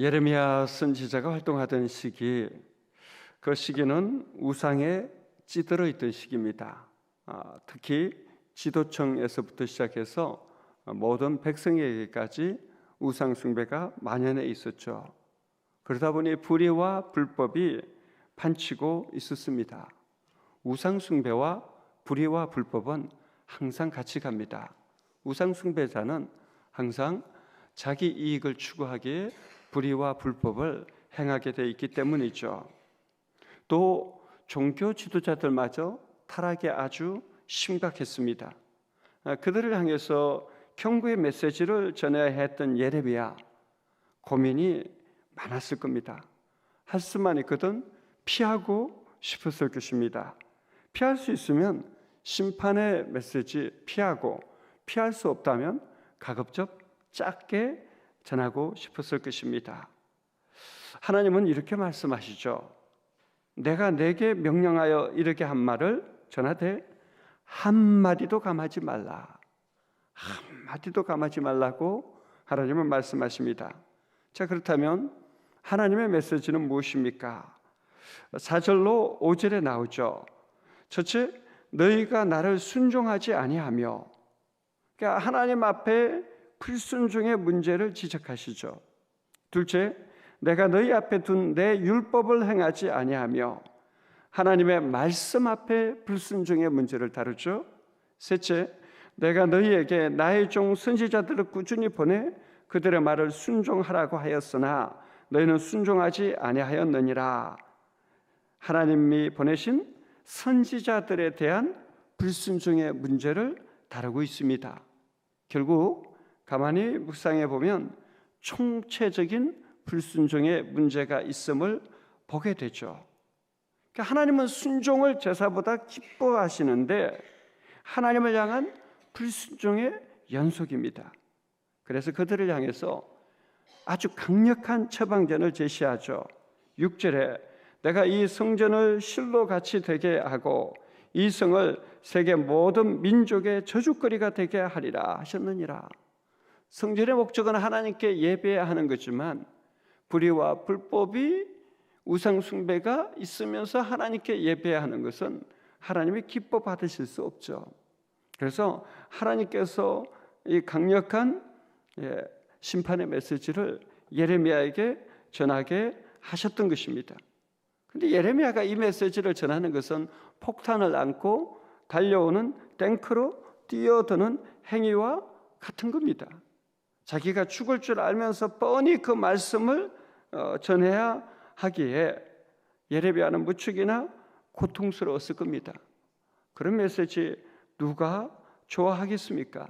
예레미야 선지자가 활동하던 시기, 그 시기는 우상에 찌들어 있던 시기입니다. 아, 특히 지도청에서부터 시작해서 모든 백성에게까지 우상 숭배가 만연해 있었죠. 그러다 보니 불의와 불법이 판치고 있었습니다. 우상 숭배와 불의와 불법은 항상 같이 갑니다. 우상 숭배자는 항상 자기 이익을 추구하기에 불의와 불법을 행하게 돼 있기 때문이죠. 또 종교 지도자들마저 타락이 아주 심각했습니다. 아, 그들을 향해서 경고의 메시지를 전해야 했던 예레미야 고민이 많았을 겁니다. 할 수만 있거든 피하고 싶었을 것입니다. 피할 수 있으면 심판의 메시지 피하고 피할 수 없다면 가급적 짧게 전하고 싶었을 것입니다. 하나님은 이렇게 말씀하시죠. 내가 내게 명령하여 이렇게 한 말을 전하되 한 마디도 감하지 말라. 한 마디도 감하지 말라고 하나님은 말씀하십니다. 자, 그렇다면 하나님의 메시지는 무엇입니까? 4절로 5절에 나오죠. 첫째, 너희가 나를 순종하지 아니하며 그러니까 하나님 앞에 불순종의 문제를 지적하시죠. 둘째, 내가 너희 앞에 둔 내 율법을 행하지 아니하며 하나님의 말씀 앞에 불순종의 문제를 다루죠. 셋째, 내가 너희에게 나의 종 선지자들을 꾸준히 보내 그들의 말을 순종하라고 하였으나 너희는 순종하지 아니하였느니라. 하나님이 보내신 선지자들에 대한 불순종의 문제를 다루고 있습니다. 결국 가만히 묵상해 보면 총체적인 불순종의 문제가 있음을 보게 되죠. 그러니까 하나님은 순종을 제사보다 기뻐하시는데 하나님을 향한 불순종의 연속입니다. 그래서 그들을 향해서 아주 강력한 처방전을 제시하죠. 6절에 내가 이 성전을 실로 같이 되게 하고 이 성을 세계 모든 민족의 저주거리가 되게 하리라 하셨느니라. 성전의 목적은 하나님께 예배하는 거지만 불의와 불법이 우상 숭배가 있으면서 하나님께 예배하는 것은 하나님이 기뻐 받으실 수 없죠. 그래서 하나님께서 이 강력한 예, 심판의 메시지를 예레미야에게 전하게 하셨던 것입니다. 근데 예레미야가 이 메시지를 전하는 것은 폭탄을 안고 달려오는 탱크로 뛰어드는 행위와 같은 겁니다. 자기가 죽을 줄 알면서 뻔히 그 말씀을 어, 전해야 하기에 예레미야는 무척이나 고통스러웠을 겁니다. 그런 메시지 누가 좋아하겠습니까?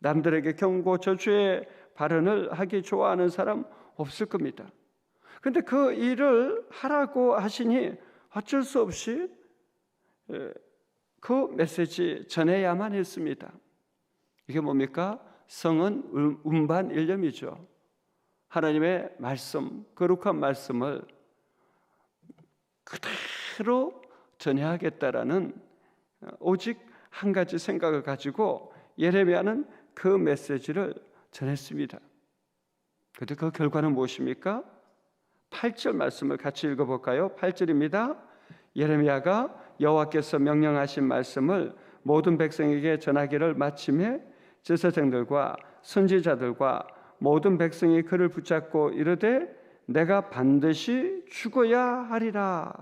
남들에게 경고 저주의 발언을 하기 좋아하는 사람 없을 겁니다. 근데 그 일을 하라고 하시니 어쩔 수 없이 그 메시지 전해야만 했습니다. 이게 뭡니까? 성은 운반 일념이죠. 하나님의 말씀, 거룩한 말씀을 그대로 전해야겠다라는 오직 한 가지 생각을 가지고 예레미야는 그 메시지를 전했습니다. 그런데 그 결과는 무엇입니까? 8절 말씀을 같이 읽어볼까요? 8절입니다. 예레미야가 여호와께서 명령하신 말씀을 모든 백성에게 전하기를 마침에 제사장들과 선지자들과 모든 백성이 그를 붙잡고 이르되 내가 반드시 죽어야 하리라.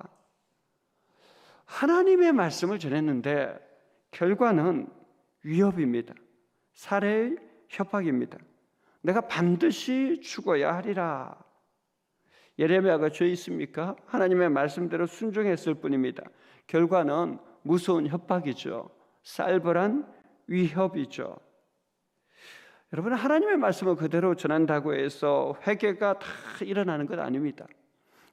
하나님의 말씀을 전했는데 결과는 위협입니다. 살해의 협박입니다. 내가 반드시 죽어야 하리라. 예레미야가 죄 있습니까? 하나님의 말씀대로 순종했을 뿐입니다. 결과는 무서운 협박이죠. 살벌한 위협이죠. 여러분 하나님의 말씀을 그대로 전한다고 해서 회개가 다 일어나는 것 아닙니다.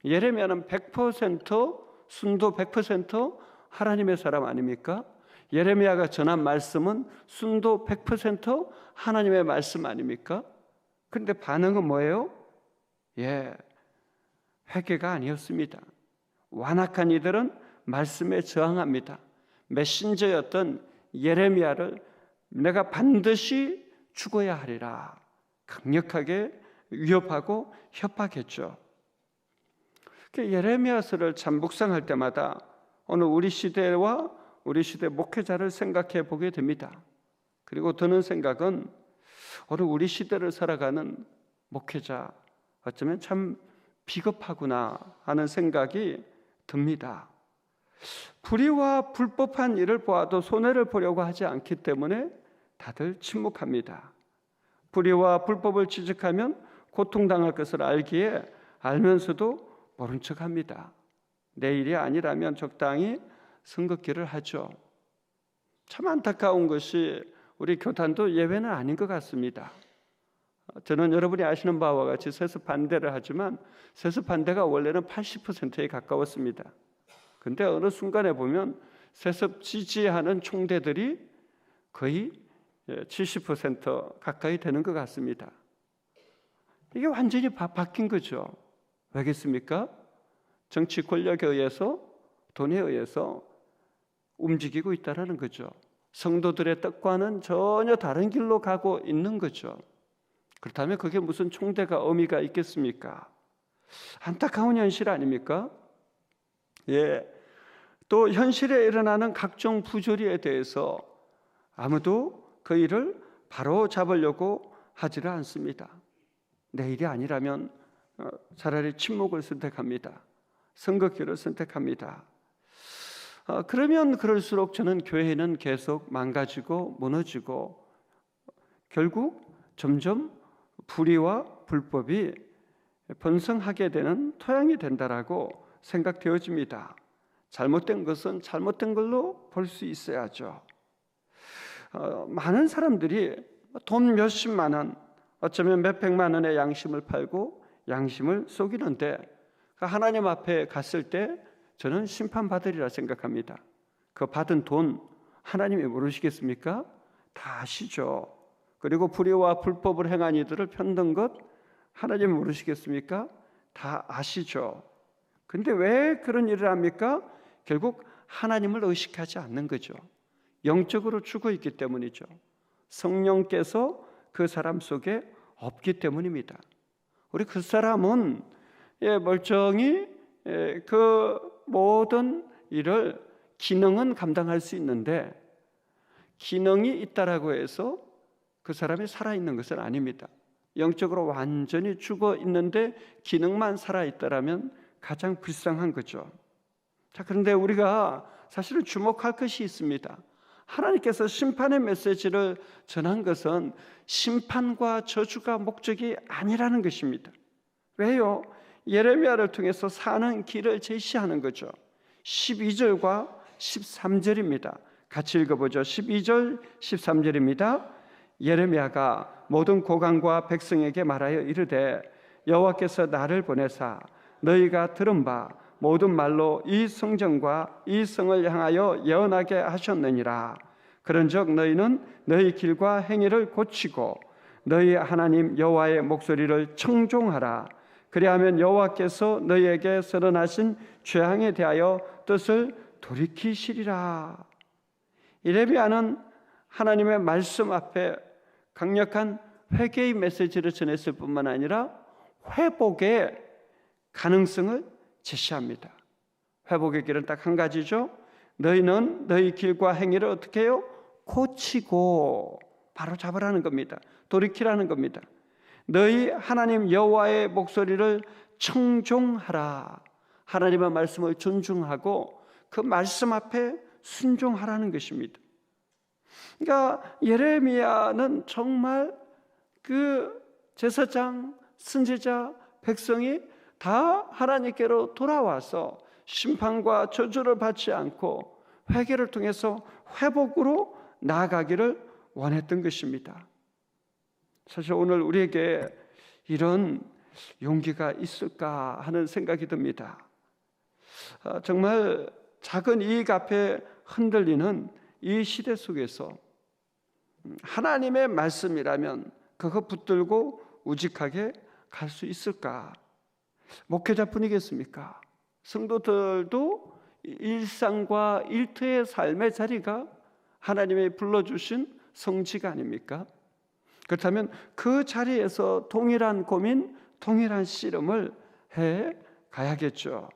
예레미야는 100% 순도 100% 하나님의 사람 아닙니까? 예레미야가 전한 말씀은 순도 100% 하나님의 말씀 아닙니까? 그런데 반응은 뭐예요? 예, 회개가 아니었습니다. 완악한 이들은 말씀에 저항합니다. 메신저였던 예레미야를 내가 반드시 죽어야 하리라 강력하게 위협하고 협박했죠. 그 예레미야서를 참 묵상할 때마다 오늘 우리 시대와 우리 시대 목회자를 생각해 보게 됩니다. 그리고 드는 생각은 오늘 우리 시대를 살아가는 목회자 어쩌면 참 비겁하구나 하는 생각이 듭니다. 불의와 불법한 일을 보아도 손해를 보려고 하지 않기 때문에 다들 침묵합니다. 불의와 불법을 지적하면 고통당할 것을 알기에 알면서도 모른 척합니다. 내일이 아니라면 적당히 선긋기를 하죠. 참 안타까운 것이 우리 교단도 예외는 아닌 것 같습니다. 저는 여러분이 아시는 바와 같이 세습 반대를 하지만 세습 반대가 원래는 80%에 가까웠습니다. 근데 어느 순간에 보면 세습 지지하는 총대들이 거의 70% 가까이 되는 것 같습니다. 이게 완전히 바, 뀐 거죠. 왜겠습니까? 정치 권력에 의해서 돈에 의해서 움직이고 있다라는 거죠. 성도들의 뜻과는 전혀 다른 길로 가고 있는 거죠. 그렇다면 그게 무슨 총대가 의미가 있겠습니까? 안타까운 현실 아닙니까? 예. 또 현실에 일어나는 각종 부조리에 대해서 아무도 그 일을 바로 잡으려고 하지를 않습니다. 내일이 아니라면 어, 차라리 침묵을 선택합니다. 선긋기를 선택합니다. 어, 그러면 그럴수록 저는 교회는 계속 망가지고 무너지고 결국 점점 불의와 불법이 번성하게 되는 토양이 된다라고 생각되어집니다. 잘못된 것은 잘못된 걸로 볼 수 있어야죠. 어, 많은 사람들이 돈 몇십만 원, 어쩌면 몇백만 원의 양심을 팔고 양심을 속이는데 그 하나님 앞에 갔을 때 저는 심판받으리라 생각합니다. 그 받은 돈 하나님이 모르시겠습니까? 다 아시죠. 그리고 불의와 불법을 행한 이들을 편든 것 하나님 모르시겠습니까? 다 아시죠. 근데 왜 그런 일을 합니까? 결국 하나님을 의식하지 않는 거죠. 영적으로 죽어 있기 때문이죠. 성령께서 그 사람 속에 없기 때문입니다. 우리 그 사람은 예, 멀쩡히 예, 그 모든 일을 기능은 감당할 수 있는데 기능이 있다라고 해서 그 사람이 살아 있는 것은 아닙니다. 영적으로 완전히 죽어 있는데 기능만 살아 있다라면 가장 불쌍한 거죠. 자, 그런데 우리가 사실은 주목할 것이 있습니다. 하나님께서 심판의 메시지를 전한 것은 심판과 저주가 목적이 아니라는 것입니다. 왜요? 예레미야를 통해서 사는 길을 제시하는 거죠. 12절과 13절입니다. 같이 읽어보죠. 12절, 13절입니다. 예레미야가 모든 고관과 백성에게 말하여 이르되 여호와께서 나를 보내사 너희가 들은 바 모든 말로 이 성전과 이 성을 향하여 예언하게 하셨느니라. 그런즉 너희는 너희 길과 행위를 고치고 너희 하나님 여호와의 목소리를 청종하라. 그리하면 여호와께서 너희에게 선언하신 죄악에 대하여 뜻을 돌이키시리라. 이레비아는 하나님의 말씀 앞에 강력한 회개의 메시지를 전했을 뿐만 아니라 회복의 가능성을 제시합니다. 회복의 길은 딱 한 가지죠. 너희는 너희 길과 행위를 어떻게 해요? 고치고 바로 잡으라는 겁니다. 돌이키라는 겁니다. 너희 하나님 여호와의 목소리를 청종하라. 하나님의 말씀을 존중하고 그 말씀 앞에 순종하라는 것입니다. 그러니까 예레미야는 정말 그 제사장, 선지자, 백성이 다 하나님께로 돌아와서 심판과 저주를 받지 않고 회개를 통해서 회복으로 나아가기를 원했던 것입니다. 사실 오늘 우리에게 이런 용기가 있을까 하는 생각이 듭니다. 아, 정말 작은 이익 앞에 흔들리는 이 시대 속에서 하나님의 말씀이라면 그거 붙들고 우직하게 갈 수 있을까? 목회자뿐이겠습니까? 성도들도 일상과 일터의 삶의 자리가 하나님의 불러주신 성지가 아닙니까? 그렇다면 그 자리에서 동일한 고민, 동일한 씨름을 해 가야겠죠.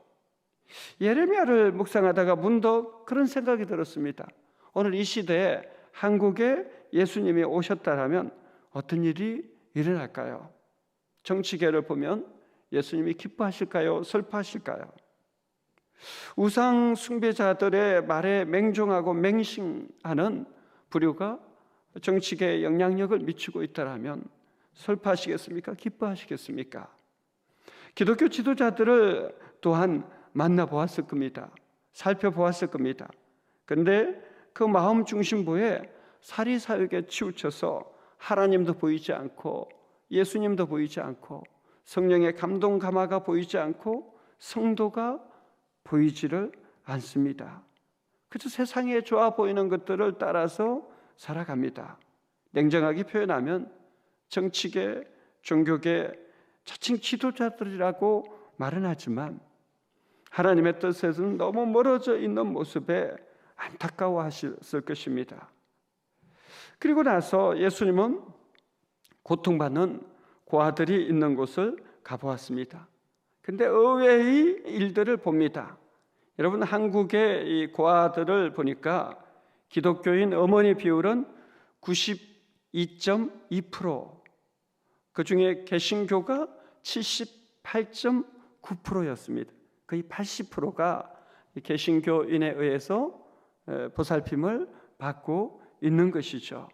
예레미야를 묵상하다가 문득 그런 생각이 들었습니다. 오늘 이 시대에 한국에 예수님이 오셨다라면 어떤 일이 일어날까요? 정치계를 보면 예수님이 기뻐하실까요? 슬퍼하실까요? 우상 숭배자들의 말에 맹종하고 맹신하는 부류가 정치계에 영향력을 미치고 있다라면 슬퍼하시겠습니까? 기뻐하시겠습니까? 기독교 지도자들을 또한 만나보았을 겁니다. 살펴보았을 겁니다. 근데 그 마음 중심부에 사리사욕에 치우쳐서 하나님도 보이지 않고 예수님도 보이지 않고 성령의 감동 감화가 보이지 않고 성도가 보이지를 않습니다. 그저 세상에 좋아 보이는 것들을 따라서 살아갑니다. 냉정하게 표현하면 정치계, 종교계, 자칭 지도자들이라고 말은 하지만 하나님의 뜻에서는 너무 멀어져 있는 모습에 안타까워하셨을 것입니다. 그리고 나서 예수님은 고통받는 고아들이 있는 곳을 가보았습니다. 근데 의외의 일들을 봅니다. 여러분 한국의 이 고아들을 보니까 기독교인 어머니 비율은 92.2%, 그 중에 개신교가 78.9%였습니다. 거의 80%가 개신교인에 의해서 보살핌을 받고 있는 것이죠.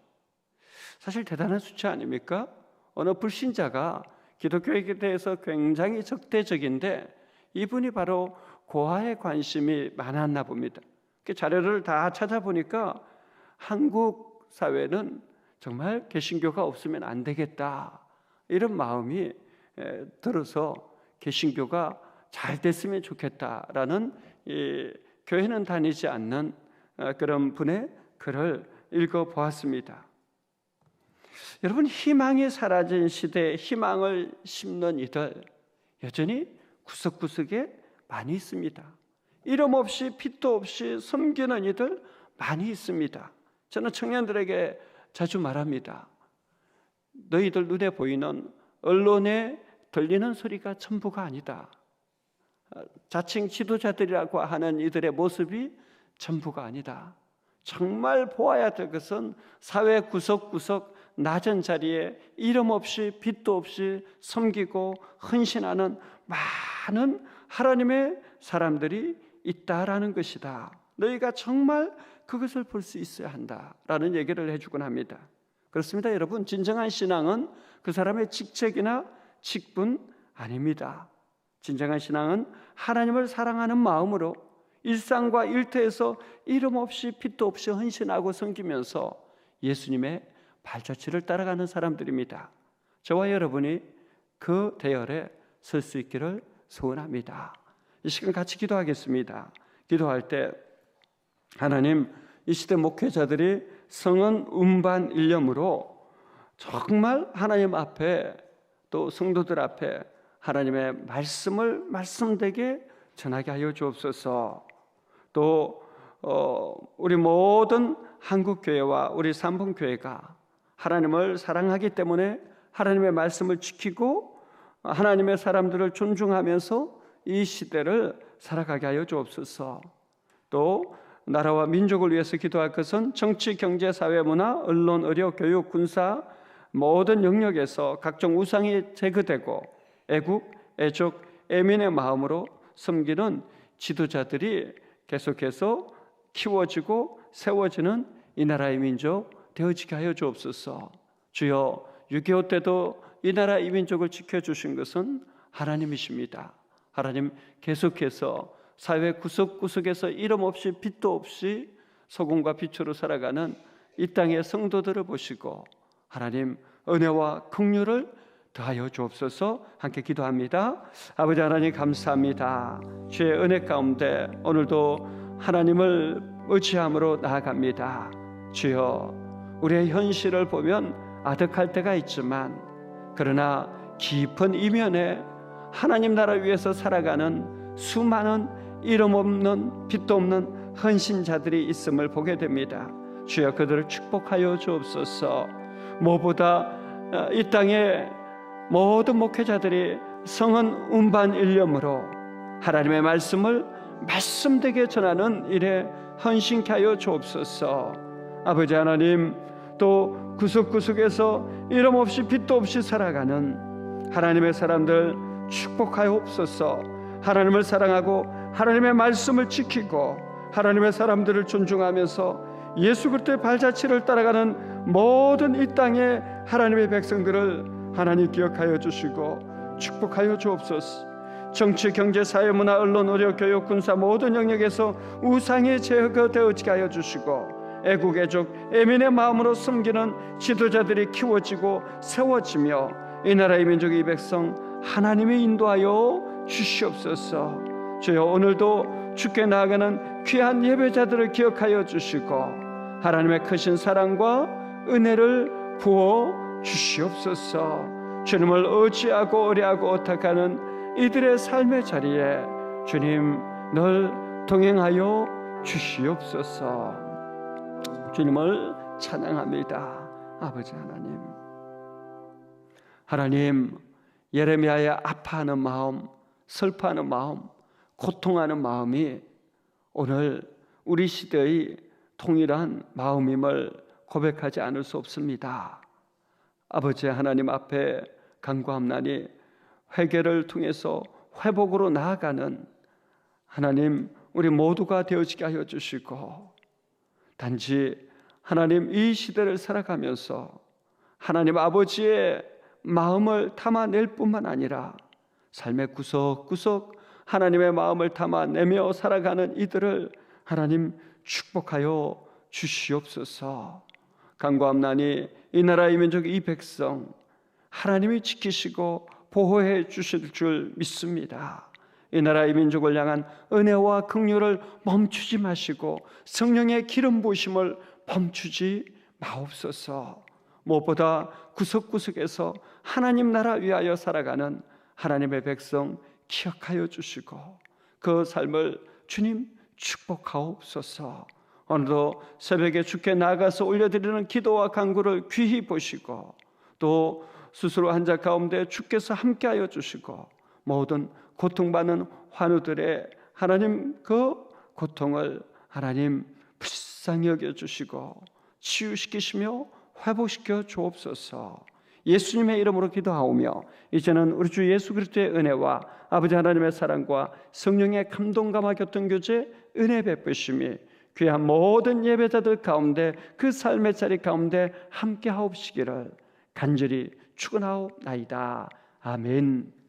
사실 대단한 수치 아닙니까? 어느 불신자가 기독교에 대해서 굉장히 적대적인데 이분이 바로 고아에 관심이 많았나 봅니다. 그 자료를 다 찾아보니까 한국 사회는 정말 개신교가 없으면 안 되겠다 이런 마음이 들어서 개신교가 잘 됐으면 좋겠다라는 교회는 다니지 않는 어, 그런 분의 글을 읽어 보았습니다. 여러분 희망이 사라진 시대에 희망을 심는 이들 여전히 구석구석에 많이 있습니다. 이름 없이 빛도 없이 섬기는 이들 많이 있습니다. 저는 청년들에게 자주 말합니다. 너희들 눈에 보이는 언론에 들리는 소리가 전부가 아니다. 자칭 지도자들이라고 하는 이들의 모습이 전부가 아니다. 정말 보아야 될 것은 사회 구석구석 낮은 자리에 이름 없이 빛도 없이 섬기고 헌신하는 많은 하나님의 사람들이 있다라는 것이다. 너희가 정말 그것을 볼 수 있어야 한다라는 얘기를 해주곤 합니다. 그렇습니다, 여러분. 진정한 신앙은 그 사람의 직책이나 직분 아닙니다. 진정한 신앙은 하나님을 사랑하는 마음으로 일상과 일터에서 이름 없이 빛도 없이 헌신하고 섬기면서 예수님의 발자취를 따라가는 사람들입니다. 저와 여러분이 그 대열에 설 수 있기를 소원합니다. 이 시간 같이 기도하겠습니다. 기도할 때 하나님 이 시대 목회자들이 성은 음반 일념으로 정말 하나님 앞에 또 성도들 앞에 하나님의 말씀을 말씀되게 전하게 하여 주옵소서. 또 어, 우리 모든 한국 교회와 우리 삼봉 교회가 하나님을 사랑하기 때문에 하나님의 말씀을 지키고 하나님의 사람들을 존중하면서 이 시대를 살아가게 하여 주옵소서. 또 나라와 민족을 위해서 기도할 것은 정치, 경제, 사회, 문화, 언론, 의료, 교육, 군사 모든 영역에서 각종 우상이 제거되고 애국, 애족, 애민의 마음으로 섬기는 지도자들이 계속해서 키워지고 세워지는 이 나라의 민족 되어지게 하여 주옵소서. 주여 6.25 때도 이 나라 이 민족을 지켜주신 것은 하나님이십니다. 하나님 계속해서 사회 구석구석에서 이름 없이 빛도 없이 소금과 빛으로 살아가는 이 땅의 성도들을 보시고 하나님 은혜와 긍휼을 더하여 주옵소서 함께 기도합니다. 아버지 하나님 감사합니다. 주의 은혜 가운데 오늘도 하나님을 의지함으로 나아갑니다. 주여 우리의 현실을 보면 아득할 때가 있지만 그러나 깊은 이면에 하나님 나라 위해서 살아가는 수많은 이름 없는 빛도 없는 헌신자들이 있음을 보게 됩니다. 주여 그들을 축복하여 주옵소서. 무엇보다 어, 이 땅에 모든 목회자들이 성은 운반 일념으로 하나님의 말씀을 말씀되게 전하는 일에 헌신케 하여 주옵소서. 아버지 하나님 또 구석구석에서 이름 없이 빛도 없이 살아가는 하나님의 사람들 축복하여 옵소서. 하나님을 사랑하고 하나님의 말씀을 지키고 하나님의 사람들을 존중하면서 예수 그리스도의 발자취를 따라가는 모든 이 땅의 하나님의 백성들을 하나님 기억하여 주시고 축복하여 주옵소서. 정치, 경제, 사회, 문화, 언론, 의료, 교육, 군사 모든 영역에서 우상이 제거되어지게 하여 주시고 애국, 애족, 애민의 마음으로 섬기는 지도자들이 키워지고 세워지며 이 나라의 민족 이 백성 하나님이 인도하여 주시옵소서. 주여 오늘도 주께 나아가는 귀한 예배자들을 기억하여 주시고 하나님의 크신 사랑과 은혜를 부어 주시옵소서. 주님을 의지하고 의뢰하고 어탁하는 이들의 삶의 자리에 주님 늘 동행하여 주시옵소서. 주님을 찬양합니다. 아버지 하나님. 하나님 예레미야의 아파하는 마음, 슬퍼하는 마음, 고통하는 마음이 오늘 우리 시대의 통일한 마음임을 고백하지 않을 수 없습니다. 아버지 하나님 앞에 간구함나니 회개를 통해서 회복으로 나아가는 하나님 우리 모두가 되어지게 하여 주시고 단지 하나님 이 시대를 살아가면서 하나님 아버지의 마음을 담아낼 뿐만 아니라 삶의 구석구석 하나님의 마음을 담아내며 살아가는 이들을 하나님 축복하여 주시옵소서. 간구함나니 이 나라의 민족 이 백성 하나님이 지키시고 보호해 주실 줄 믿습니다. 이 나라의 민족을 향한 은혜와 긍휼을 멈추지 마시고 성령의 기름 부심을 멈추지 마옵소서. 무엇보다 구석구석에서 하나님 나라 위하여 살아가는 하나님의 백성 기억하여 주시고 그 삶을 주님 축복하옵소서. 오늘도 새벽에 주께 나가서 올려드리는 기도와 간구를 귀히 보시고 또 스스로 한자 가운데 주께서 함께하여 주시고 모든 고통받는 환우들의 하나님 그 고통을 하나님 불쌍히 여겨 주시고 치유시키시며 회복시켜 주옵소서. 예수님의 이름으로 기도하오며 이제는 우리 주 예수 그리스도의 은혜와 아버지 하나님의 사랑과 성령의 감동감화 교통 교제 은혜 베푸심이 귀한 모든 예배자들 가운데 그 삶의 자리 가운데 함께 하옵시기를 간절히 축원하옵나이다. 아멘.